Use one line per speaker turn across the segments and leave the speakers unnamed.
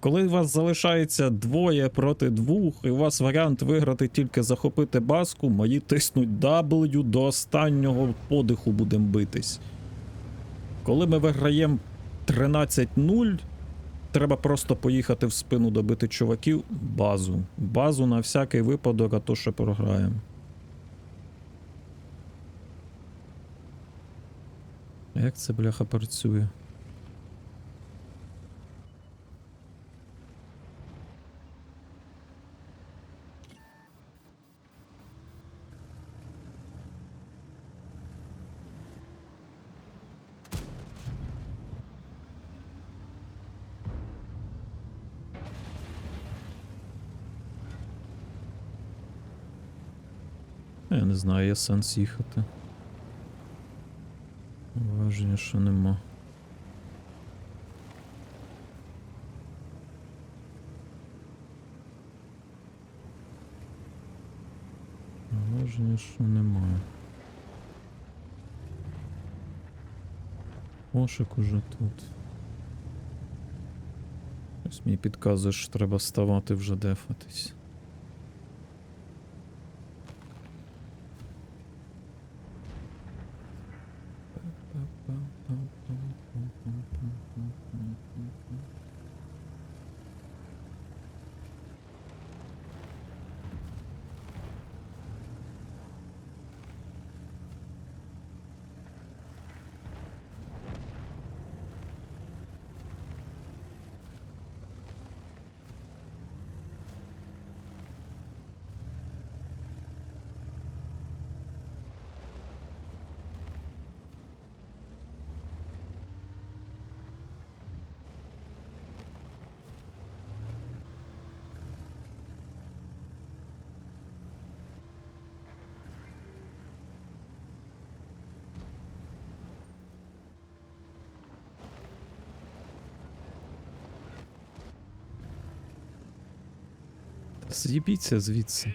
Коли у вас залишається двоє проти двох, і у вас варіант виграти тільки захопити баску, мої тиснуть W до останнього подиху будемо битись. Коли ми виграємо 13-0, треба просто поїхати в спину добити чуваків. Базу. Базу на всякий випадок, а то ще програємо. Як це бляха працює? Я не знаю, є сенс їхати. Враження, що нема. Враження, що немає. Ошик уже тут. Ось мені підказує, що треба ставати вже дефатись. З'їбіться звідси.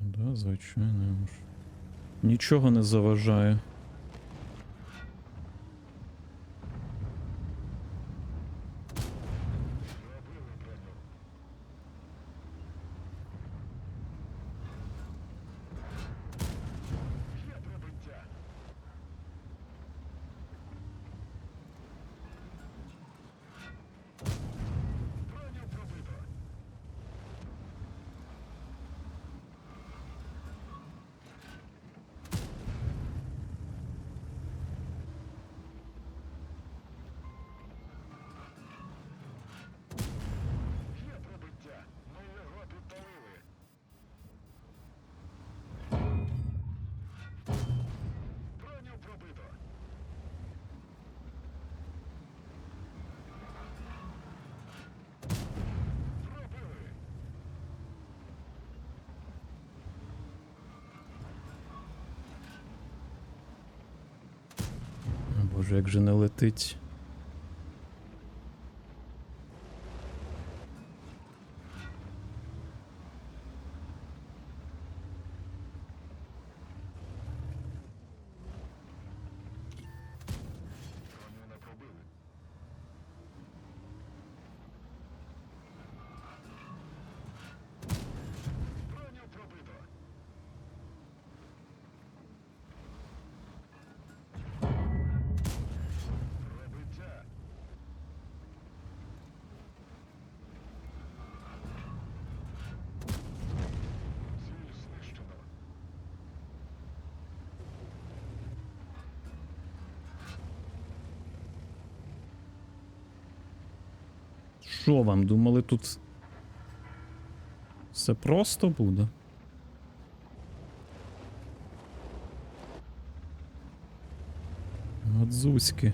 Да, звичайно. Нічого не заважає. Боже, як же не летить. Що вам думали тут? Все просто буде? Гадзуськи.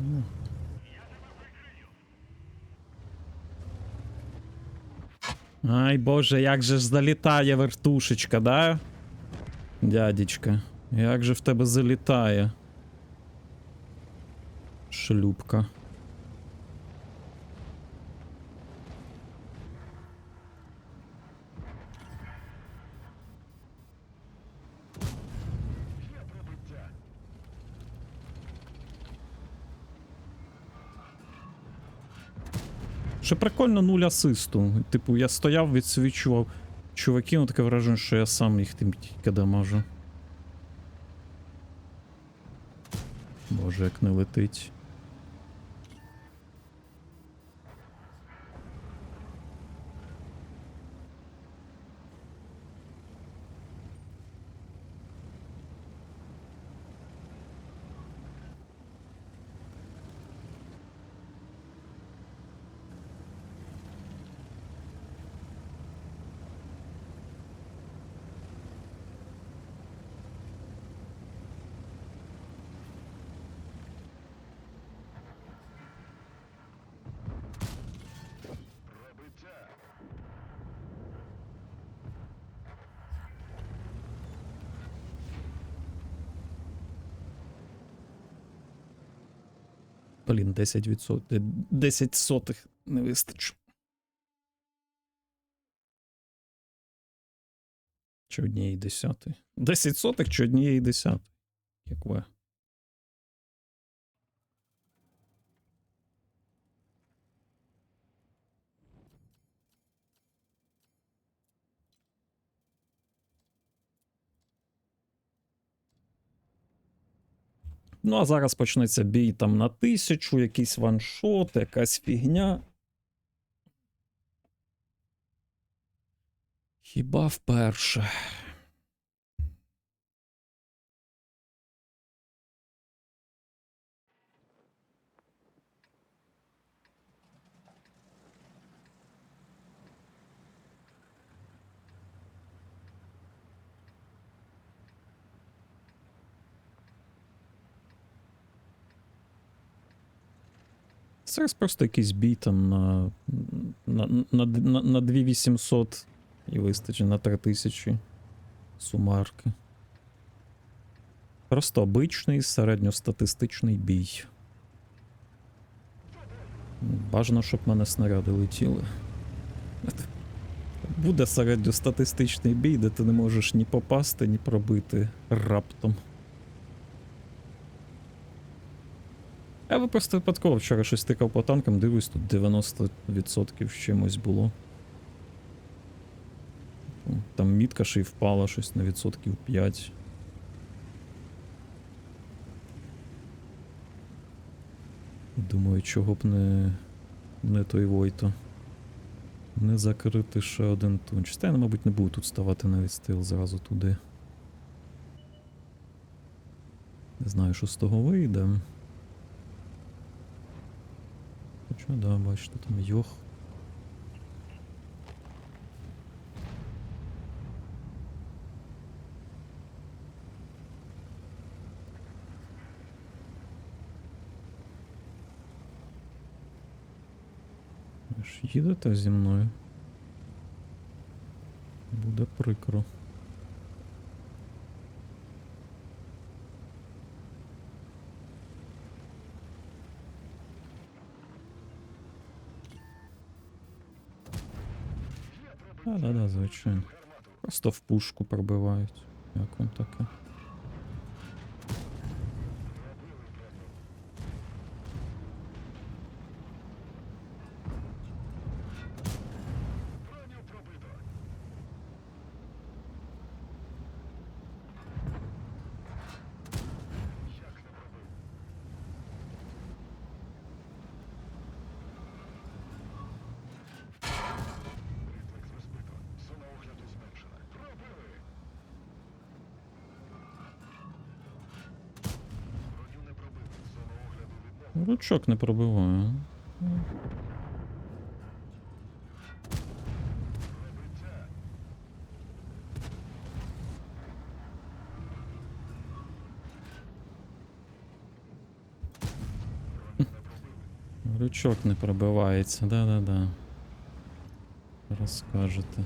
Ну. Ай боже, як же ж залітає вертушечка, да? Дядечка, як же в тебе залітає? Шлюпка. Ще прикольно нуль асисту. Типу, я стояв, відсвічував чуваків, ну таке враження, що я сам їх тим тільки дамажу. Боже, як не летить. Блін, 10%. е, 10 сотих не вистачить. Чи однієї десятої? 10 сотих чи однієї десятої? Як ви? Ну, а зараз почнеться бій там на тисячу, якийсь ваншот, якась фігня. Хіба вперше. Зараз просто якийсь бій там на, на, на, на, на 2800 і вистачить на 3000 сумарки. Просто обичний середньостатистичний бій. Бажано, щоб мене снаряди летіли. Буде середньостатистичний бій, де ти не можеш ні попасти, ні пробити раптом. Я би просто випадково вчора щось тикав по танкам, дивлюсь, тут 90% з чимось було. Там мітка ще й впала щось на відсотків 5. Думаю, чого б не, не той Войто. Не закрити ще один тунч. Та я, мабуть, не буду тут ставати навіть стил зразу туди. Не знаю, що з того вийде. Хоча, да, бачите, там йох. Їдете зі мною? Буде прикро. А, да, да, звичайно. Просто в пушку пробивають. Як вам таке? Ручок не пробиває. Крючок не пробивається, да-да-да. Розкажете.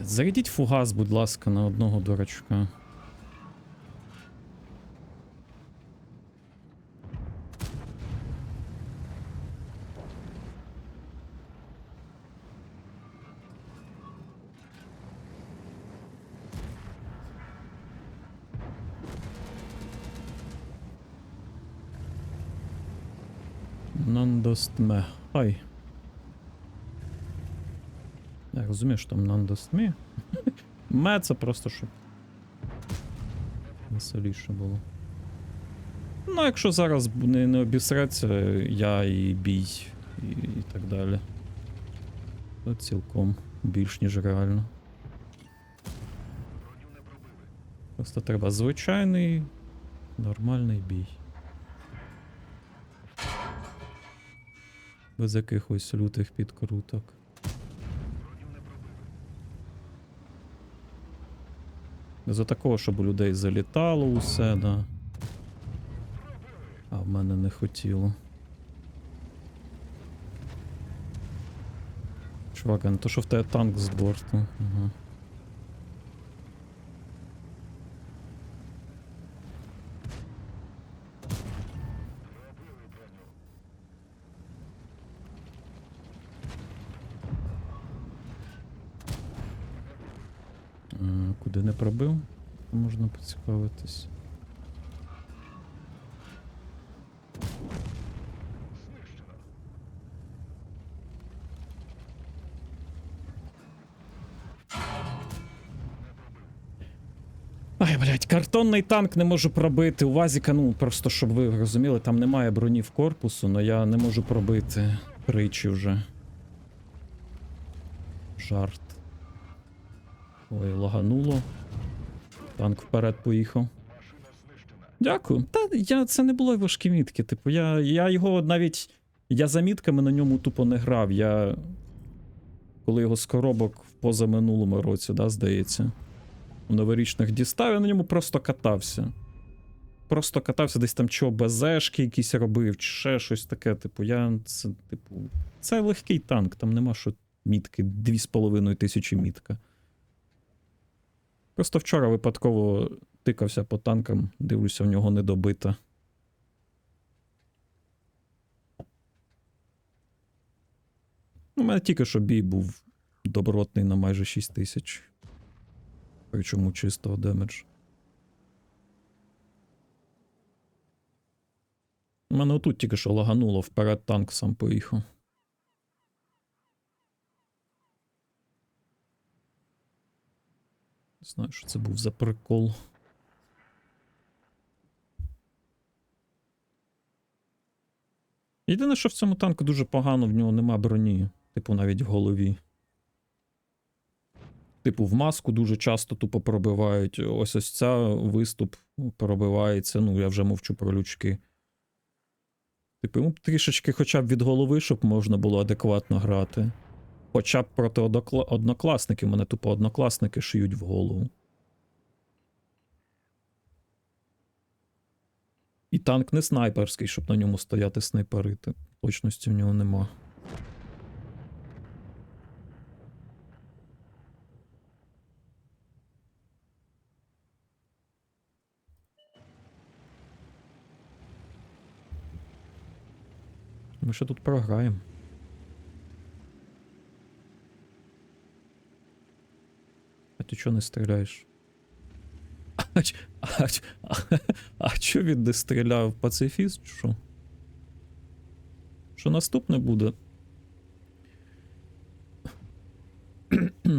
Зарядіть фугас, будь ласка, на одного дурачка. Нандостме. Хай. Я розумію, що там нандостме. Ме це просто щоб. Веселіше було. Ну, якщо зараз не, не обісреться, я і бій, і, і так далі. То цілком більш ніж реально. Просто треба звичайний, нормальний бій. Без якихось лютих підкруток. За такого, щоб у людей залітало усе, да. А в мене не хотіло. Чувак, а не то що в тебе танк з борту. Ага. Можна. Ай, блядь, картонний танк не можу пробити. У Вазіка, ну просто щоб ви розуміли, там немає броні в корпусу, але я не можу пробити тричі вже. Жарт. Ой, лагануло. Танк вперед поїхав. Дякую. Та я це не було важкі мітки. Типу, я, я його навіть. Я за мітками на ньому тупо не грав. Я. Коли його з коробок в позаминулому році, да, здається. У новорічних дістав, я на ньому просто катався. Просто катався десь там чого, БЗшки якісь робив, чи ще щось таке. Типу, я. Це, типу, це легкий танк, там нема що мітки, 2,5 тисячі мітка. Просто вчора випадково тикався по танкам, дивлюся, в нього не добита. У мене тільки що бій був добротний на майже 6 тисяч. Причому чистого демедж. У мене отут тільки що лагануло, вперед танк сам поїхав. Знаю, що це був за прикол. Єдине, що в цьому танку дуже погано, в нього нема броні, типу навіть в голові. Типу, в маску дуже часто тупо пробивають. Ось ось ця виступ пробивається. Ну, я вже мовчу про лючки. Типу, йому трішечки хоча б від голови, щоб можна було адекватно грати. Хоча б проти однокла... однокласників. Мене тупо однокласники шиють в голову. І танк не снайперський, щоб на ньому стояти снайперити. Точності в нього нема. Ми ще тут програємо. Ти чого не стріляєш? А, а, а, а чо він не стріляв? Пацифіст? Що? Що наступне буде?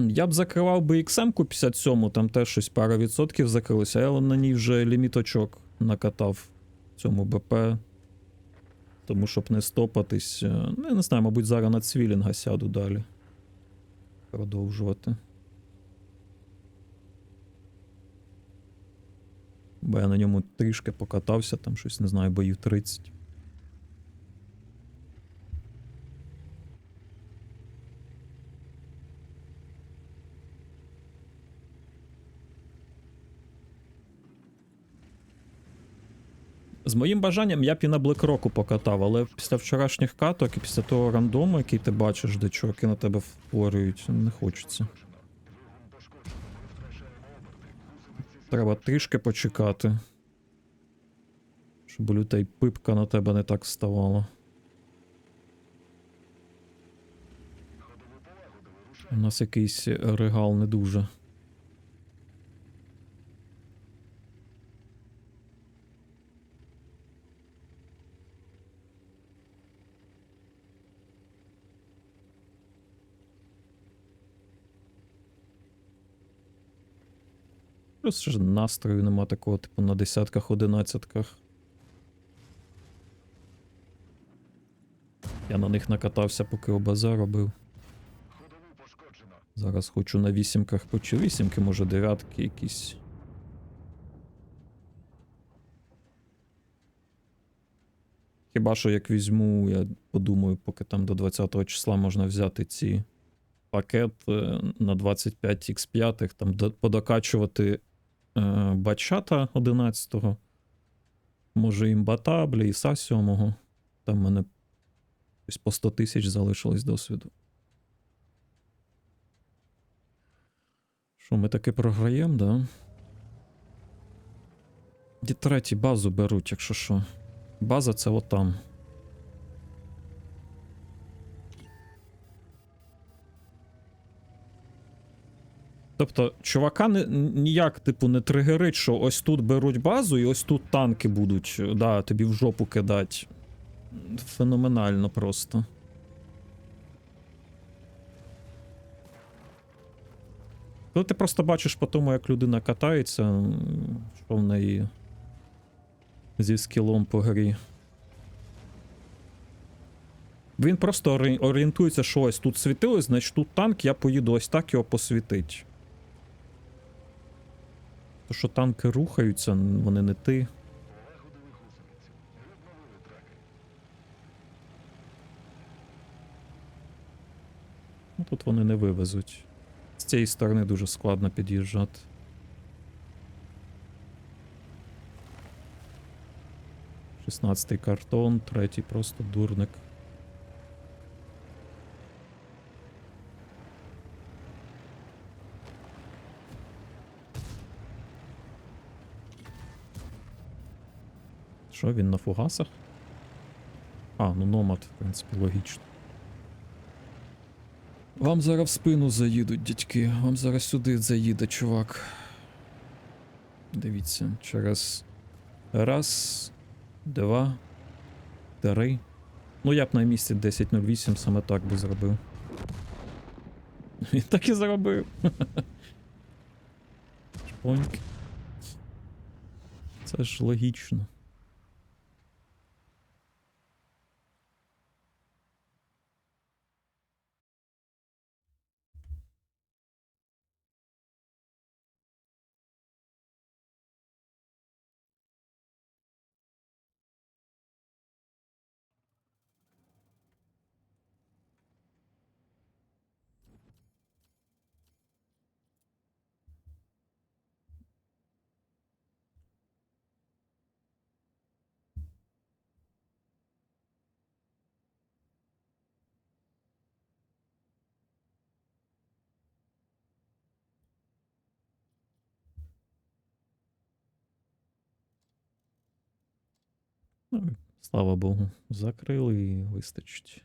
Я б закривав би XM-ку 57, там теж щось пара відсотків закрилося, я на ній вже ліміточок накатав цьому БП. Тому щоб не стопатись. Ну, я не знаю, мабуть, зараз на цвілінга сяду далі. Продовжувати. Бо я на ньому трішки покатався, там щось, не знаю, боїв 30. З моїм бажанням я б і на Блекроку покатав, але після вчорашніх каток і після того рандому, який ти бачиш, де чуваки на тебе втворюють, не хочеться. Треба трішки почекати. Щоб люта й пипка на тебе не так ставала. У нас якийсь регал не дуже. Плюс ж настрою нема такого, типу, на десятках, одинадцятках. Я на них накатався, поки ОБЗ робив. Зараз хочу на вісімках почу. Вісімки, може, дев'ятки якісь. Хіба що як візьму, я подумаю, поки там до 20 числа можна взяти ці пакет на 25 X5, там до- подокачувати бачата 11-го. Може імбата, бля, іса 7-го. Там в мене ось по 100 тисяч залишилось досвіду. Що, ми таки програємо, да? Ді третій базу беруть, якщо що. База це отам. Тобто, чувака не, ніяк, типу, не тригерить, що ось тут беруть базу і ось тут танки будуть, да, тобі в жопу кидать. Феноменально просто. Коли ти просто бачиш по тому, як людина катається, що в неї зі скілом по грі. Він просто орієнтується, що ось тут світилось, значить тут танк, я поїду ось так його посвітить. То, що танки рухаються, вони не ти. Ну, тут вони не вивезуть. З цієї сторони дуже складно під'їжджати. Шістнадцятий картон, третій просто дурник. Що він на фугасах? А, ну номад, в принципі, логічно. Вам зараз в спину заїдуть, дядьки. Вам зараз сюди заїде, чувак. Дивіться, через раз, два, три. Ну, я б на місці 10.08 саме так би зробив. Він так і зробив. Шпоньк. Це ж логічно. Ну, слава Богу, закрили і вистачить.